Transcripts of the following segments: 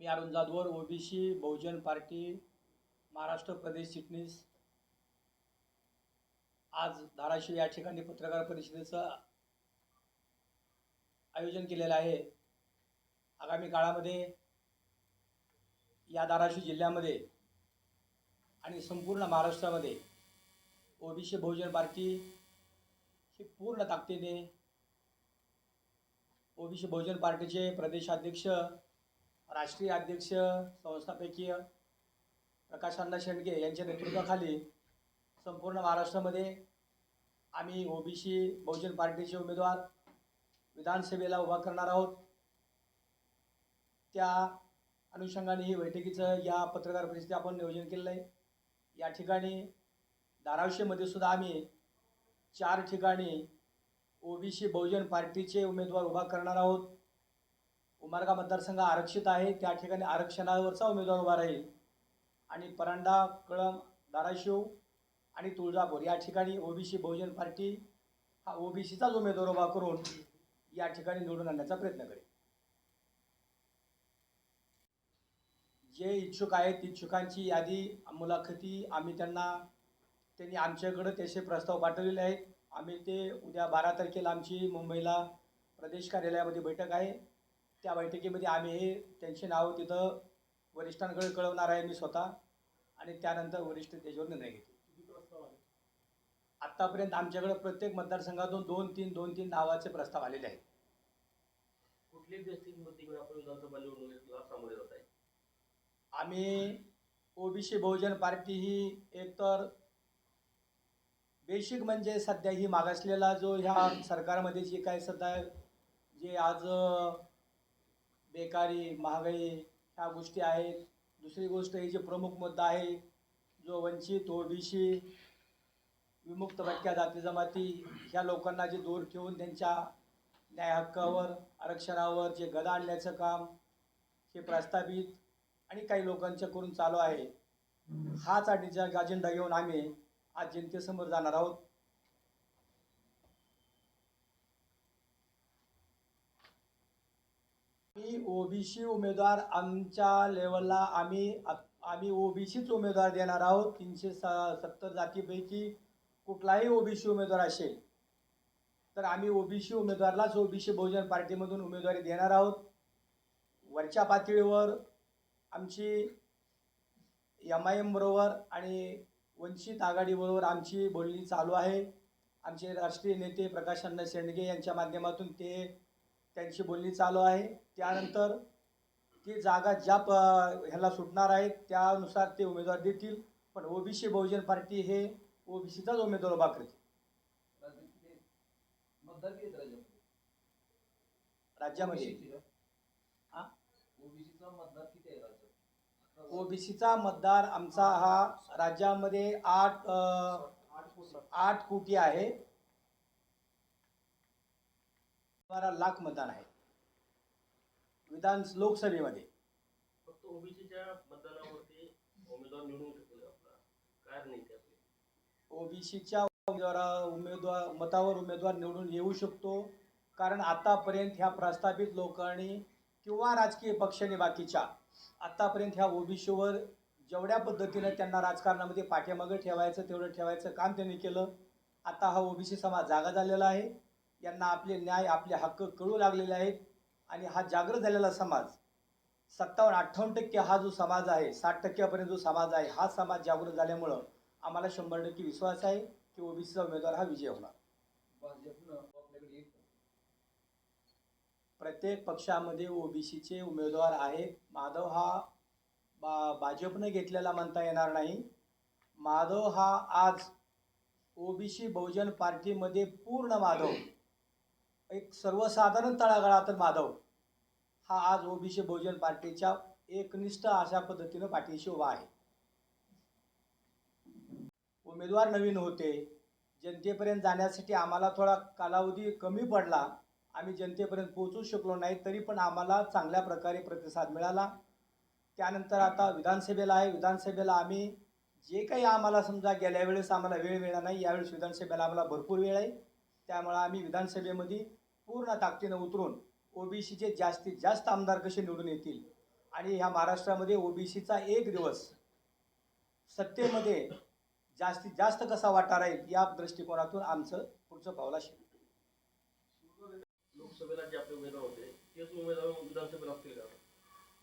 मी Arun Jadhavar OBC Bahujan party Maharashtra प्रदेश चिटणीस. आज धाराशिव या ठिकाणी पत्रकार परिषदेचं आयोजन केलेलं आहे. आगामी काळामध्ये या धाराशिव जिल्ह्यामध्ये आणि संपूर्ण महाराष्ट्रामध्ये ओबीसी बहुजन पार्टी ही पूर्ण ताकदीने ओबीसी बहुजन पार्टीचे प्रदेशाध्यक्ष राष्ट्रीय अध्यक्ष संस्थापकीय प्रकाशांना शेंडगे यांच्या नेतृत्वाखाली संपूर्ण महाराष्ट्रामध्ये आम्ही ओबीसी बहुजन पार्टीचे उमेदवार विधानसभेला उभा करणार आहोत. त्या अनुषंगाने ही बैठकीचं या पत्रकार परिषदेत आपण नियोजन केलेलं आहे. या ठिकाणी धाराशिवमध्ये सुद्धा आम्ही चार ठिकाणी ओबीसी बहुजन पार्टीचे उमेदवार उभा करणार आहोत. उमरगा मतदारसंघ आरक्षित आहे. त्या ठिकाणी आरक्षणावरचा उमेदवार उभा राहील. आणि परांडा कळम धाराशिव आणि तुळजापूर या ठिकाणी ओबीसी बहुजन पार्टी हा ओबीसीचाच उमेदवार उभा करून या ठिकाणी निवडून आणण्याचा प्रयत्न करेल. जे इच्छुक आहेत इच्छुकांची यादी मुलाखती आम्ही त्यांना त्यांनी आमच्याकडं तसे प्रस्ताव पाठवलेले आहेत. आम्ही ते उद्या बारा तारखेला आमची मुंबईला प्रदेश कार्यालयामध्ये बैठक आहे. त्या बैठकीमध्ये आम्ही हे त्यांचे नाव तिथं वरिष्ठांकडे कळवणार आहे मी स्वतः. आणि त्यानंतर वरिष्ठ त्याच्यावर निर्णय घेतील. आत्तापर्यंत आमच्याकडे प्रत्येक मतदारसंघातून दोन तीन दोन तीन नावाचे प्रस्ताव आलेले आहेत. कुठली परिस्थिती घेऊन आपण विधानसभा निवडणुकीला सामोरे जात आहे? आम्ही ओबीसी बहुजन पार्टी ही एकतर बेसिक म्हणजे सध्या ही मागासलेला जो ह्या सरकारमध्ये जे काय सध्या जे आज बेकारी महागाई ह्या गोष्टी आहेत. दुसरी गोष्ट ही जे प्रमुख मुद्दा आहे जो वंचित ओबीसी विमुक्त भटक्या जाती जमाती ह्या लोकांना जे दूर ठेवून त्यांच्या न्याय हक्कावर आरक्षणावर जे गदा आणण्याचं काम हे प्रस्तावित आणि काही लोकांच्या करून चालू आहे. हाच अडीचा अजेंडा घेऊन आम्ही आज जनतेसमोर जाणार आहोत. की ओबीसी उमेदवार आमच्या लेवलला आम्ही आम्ही ओबीसीच उमेदवार देणार आहोत. तीनशे स सत्तर जातीपैकी कुठलाही ओबीसी उमेदवार असेल तर आम्ही ओबीसी उमेदवारलाच ओबीसी बहुजन पार्टीमधून उमेदवारी देणार आहोत. वरच्या पातळीवर आमची एम आय एम बरोबर आणि वंचित आघाडीबरोबर आमची बोलणी चालू आहे. आमचे राष्ट्रीय नेते प्रकाश अण्णा शेंडगे यांच्या माध्यमातून ते त्यांची बोलणी चालू आहे. त्यानंतर ती जागा ज्या प ह्याला सुटणार आहेत त्यानुसार ते उमेदवार देतील. पण ओबीसी बहुजन पार्टी हे ओबीसीचाच उमेदवार उभा करते. राज्यामध्ये. ओबीसीचा मतदार आमचा हा राज्यामध्ये आठ आठ कोटी आहे. बारा लाख मतदान आहे. विधान लोकसभेमध्ये. फक्त ओबीसीच्या मतदानावरती उमेदवार निवडून शकतो आपला काय रणनीती आपली ओबीसीच्या उमेदवारा उमेदवार मतावर उमेदवार निवडून येऊ शकतो. कारण आतापर्यंत ह्या प्रस्थापित लोकांनी किंवा राजकीय पक्षाने बाकीच्या आतापर्यंत ह्या ओबीसीवर जेवढ्या पद्धतीनं त्यांना राजकारणामध्ये पाठीमागं ठेवायचं तेवढं ठेवायचं काम त्यांनी केलं. आता हा ओबीसी समाज जागा झालेला आहे. यांना आपले न्याय आपले हक्क कळू लागलेले आहेत. आणि हा जागृत झालेला समाज सत्तावन्न अठ्ठावन्न टक्के हा जो समाज आहे साठ टक्क्यापर्यंत जो समाज आहे हा समाज जागृत झाल्यामुळं आम्हाला शंभर टक्के विश्वास आहे की ओबीसीचा उमेदवार हा विजय होणार. प्रत्येक पक्षामध्ये ओबीसीचे उमेदवार आहेत. माधव हा बा भाजपनं घेतलेला म्हणता येणार नाही. माधव हा आज ओबीसी बहुजन पार्टीमध्ये पूर्ण माधव एक सर्वसाधारण तळागाळातील माधव हा आज ओबीसी बहुजन पार्टीच्या एकनिष्ठ अशा पद्धतीनं पाठीशी उभा आहे. उमेदवार नवीन होते जनतेपर्यंत जाण्यासाठी आम्हाला थोडा कालावधी कमी पडला आम्ही जनतेपर्यंत पोहोचू शकलो नाही तरी पण आम्हाला चांगल्या प्रकारे प्रतिसाद मिळाला. त्यानंतर आता विधानसभेला आहे विधानसभेला आम्ही जे काही आम्हाला समजा गेल्या वेळेस आम्हाला वेळ मिळाला नाही यावेळेस विधानसभेला आम्हाला भरपूर वेळ आहे. त्यामुळं आम्ही विधानसभेमध्ये पूर्ण ताकदीनं उतरून ओबीसीचे जास्तीत जास्त आमदार कसे निवडून येतील? आणि ह्या महाराष्ट्रामध्ये ओबीसीचा एक दिवस सत्तेमध्ये जास्तीत जास्त कसा वाटा राहील या दृष्टिकोनातून आमचं पुढचं पाऊल असेल. लोकसभेला जे आपले उमेदवार होते तेच उमेदवार विधानसभेला असतील का?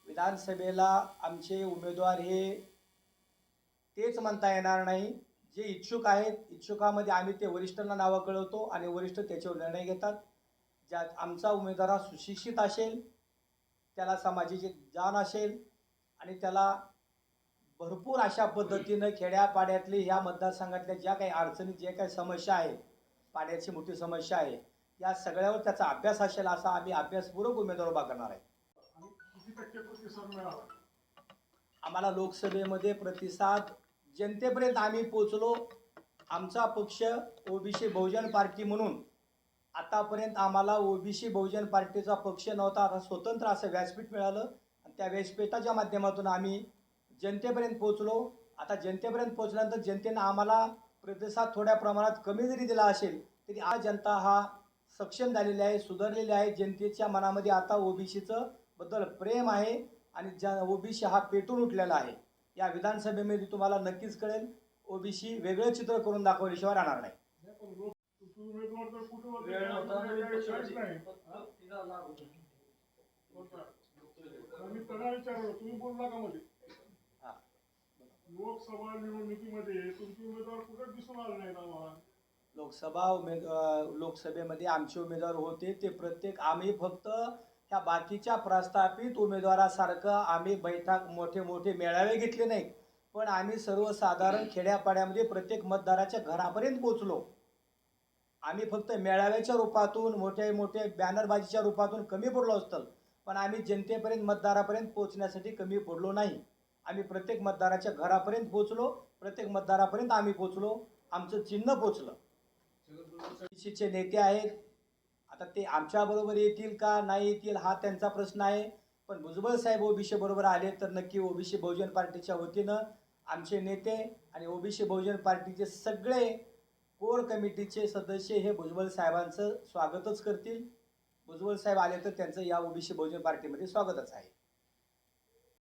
विधानसभेला आमचे उमेदवार हे तेच म्हणता येणार नाही जे इच्छुक आहेत. इच्छुकामध्ये आम्ही ते वरिष्ठांना नावं कळवतो आणि वरिष्ठ त्याच्यावर निर्णय घेतात. ज्यात आमचा उमेदवार हा सुशिक्षित असेल त्याला समाजाची जाण असेल आणि त्याला भरपूर अशा पद्धतीनं खेड्यापाड्यातली ह्या मतदारसंघातल्या ज्या काही अडचणी ज्या काही समस्या आहेत पाण्याची मोठी समस्या आहे या सगळ्यावर त्याचा अभ्यास असेल असा आम्ही अभ्यासपूर्वक उमेदवार उभा करणार आहे. आम्हाला लोकसभेमध्ये प्रतिसाद जनतेपर्यंत आम्ही पोचलो आमचा पक्ष ओबीसी बहुजन पार्टी म्हणून आतापर्यंत आम्हाला ओबीसी बहुजन पार्टीचा पक्ष नव्हता. आता स्वतंत्र असं व्यासपीठ मिळालं. आणि त्या व्यासपीठाच्या माध्यमातून आम्ही जनतेपर्यंत पोचलो आता जनतेपर्यंत पोचल्यानंतर जनतेनं आम्हाला प्रतिसाद थोड्या प्रमाणात कमी जरी दिला असेल तरी आज जनता हा सक्षम झालेली आहे सुधारलेली आहे. जनतेच्या मनामध्ये आता ओबीसीचं बद्दल प्रेम आहे आणि ज्या ओबीसी हा पेटून उठलेला आहे. या विधानसभेमध्ये तुम्हाला नक्कीच कळेल ओबीसी वेगळं चित्र करून दाखवल्याशिवाय राहणार नाही. उमेदवार तर कुठे होते त्यांना विचारलं तुम्ही बोलला का मध्ये लोकसभा निवडणुकीमध्ये तुमचे उमेदवार कुठे दिसून आले नाहीत आम्हाला लोकसभा उमेदवार लोकसभेमध्ये आमचे उमेदवार होते. ते प्रत्येक आम्ही फक्त ह्या बाकीच्या प्रस्थापित उमेदवारासारखं आम्ही बैठक मोठे मोठे मेळावे घेतले नाहीत. पण आम्ही सर्वसाधारण खेड्यापाड्यामध्ये प्रत्येक मतदाराच्या घरापर्यंत पोचलो आम्ही फक्त मेळाव्याच्या रूपातून मोठे मोठे बॅनरबाजीच्या रूपातून कमी पडलो असतं पण आम्ही जनतेपर्यंत मतदारापर्यंत पोहोचण्यासाठी कमी पडलो नाही. आम्ही प्रत्येक मतदाराच्या घरापर्यंत पोचलो प्रत्येक मतदारापर्यंत आम्ही पोचलो आमचं चिन्ह पोचलं. ओबीसीचे नेते आहेत. आता ते आमच्याबरोबर येतील का नाही येतील हा त्यांचा प्रश्न आहे. पण भुजबळ साहेब ओबीसी बरोबर आले तर नक्की ओबीसी बहुजन पार्टीच्या वतीनं आमचे नेते आणि ओबीसी बहुजन पार्टीचे सगळे कोर कमिटीचे सदस्य हे भुजबळ साहेबांचं स्वागतच करतील. भुजबळ साहेब आले तर त्यांचं या ओबीसी बहुजन पार्टीमध्ये स्वागतच आहे.